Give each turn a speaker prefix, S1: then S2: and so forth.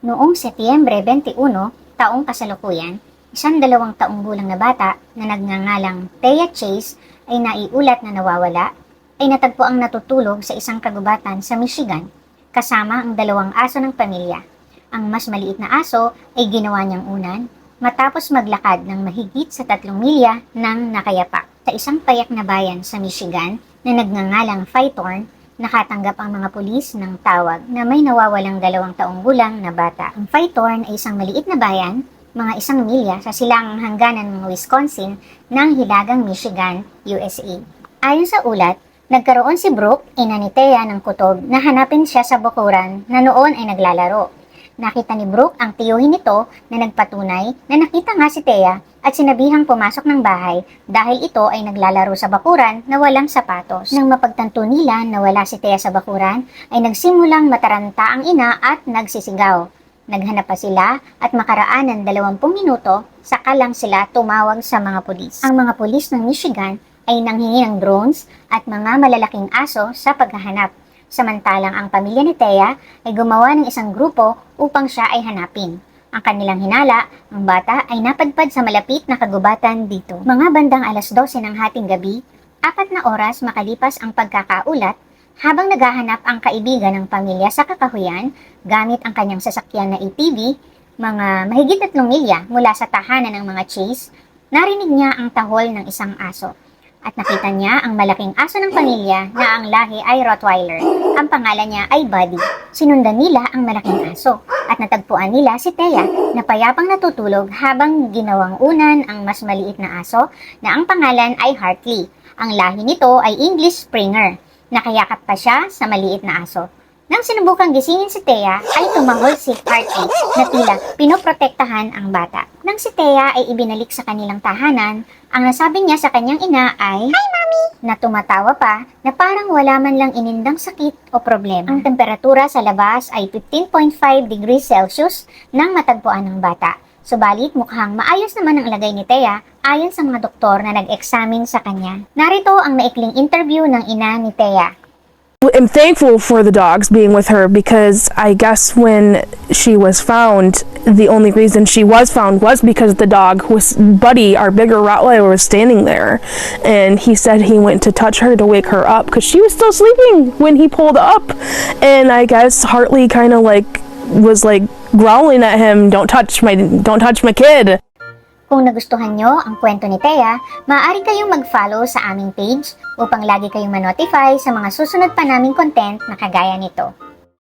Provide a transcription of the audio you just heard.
S1: Noong Setyembre 21, taong kasalukuyan, isang dalawang taong gulang na bata na nagngangalang Thea Chase ay naiulat na nawawala ay natagpo ang natutulog sa isang kagubatan sa Michigan kasama ang dalawang aso ng pamilya. Ang mas maliit na aso ay ginawa niyang unan matapos maglakad ng mahigit sa tatlong milya ng nakayapak. Sa isang payak na bayan sa Michigan na nagngangalang Phytorn, nakatanggap ang mga pulis ng tawag na may nawawalang dalawang taong gulang na bata. Ang Phytorn ay isang maliit na bayan, mga isang milya sa silangang hangganan ng Wisconsin ng Hilagang Michigan, USA. Ayon sa ulat, nagkaroon si Brooke, ina ng kutob na hanapin siya sa bukuran na noon ay naglalaro. Nakita ni Brooke ang tiyuhin nito na nagpatunay na nakita nga si Thea at sinabihang pumasok ng bahay dahil ito ay naglalaro sa bakuran na walang sapatos. Nang mapagtanto nila na wala si Thea sa bakuran, ay nagsimulang mataranta ang ina at nagsisigaw. Naghanap pa sila at makaraan ng 20 minuto, saka lang sila tumawag sa mga pulis. Ang mga pulis ng Michigan ay nanghingi ng drones at mga malalaking aso sa paghahanap. Samantalang ang pamilya ni Thea ay gumawa ng isang grupo upang siya ay hanapin. Ang kanilang hinala, ang bata ay napadpad sa malapit na kagubatan dito. Mga bandang alas 12 ng hating gabi, apat na oras makalipas ang pagkakaulat, habang naghahanap ang kaibigan ng pamilya sa kakahuyan gamit ang kanyang sasakyan na ATV, mga mahigit tatlong milya mula sa tahanan ng mga chase, narinig niya ang tahol ng isang aso at nakita niya ang malaking aso ng pamilya na ang lahi ay Rottweiler. Ang pangalan niya ay Buddy. Sinundan nila ang malaking aso natagpuan nila si Thea na payapang natutulog habang ginawang unan ang mas maliit na aso na ang pangalan ay Hartley. Ang lahi nito ay English Springer. Nakayakap pa siya sa maliit na aso. Nang sinubukang gisingin si Thea, ay tumahol si Hartley na tila pinoprotektahan ang bata. Nang si Thea ay ibinalik sa kanilang tahanan, ang nasabi niya sa kanyang ina ay, Hi, Mommy! Na tumatawa pa na parang wala man lang inindang sakit o problema. Ang temperatura sa labas ay 15.5 degrees Celsius nang matagpuan ng bata. Subalit mukhang maayos naman ang lagay ni Thea ayon sa mga doktor na nag-examine sa kanya. Narito ang maikling interview ng ina ni Thea.
S2: Am thankful for the dogs being with her because I guess when she was found, the only reason she was found was because the dog was Buddy, our bigger Rottweiler, was standing there, and he said he went to touch her to wake her up because she was still sleeping when he pulled up, and I guess Hartley kind of like was like growling at him, "Don't touch my, don't touch my kid."
S1: Kung nagustuhan nyo ang kwento ni Thea, maaari kayong mag-follow sa aming page upang lagi kayong manotify sa mga susunod pa naming content na kagaya nito.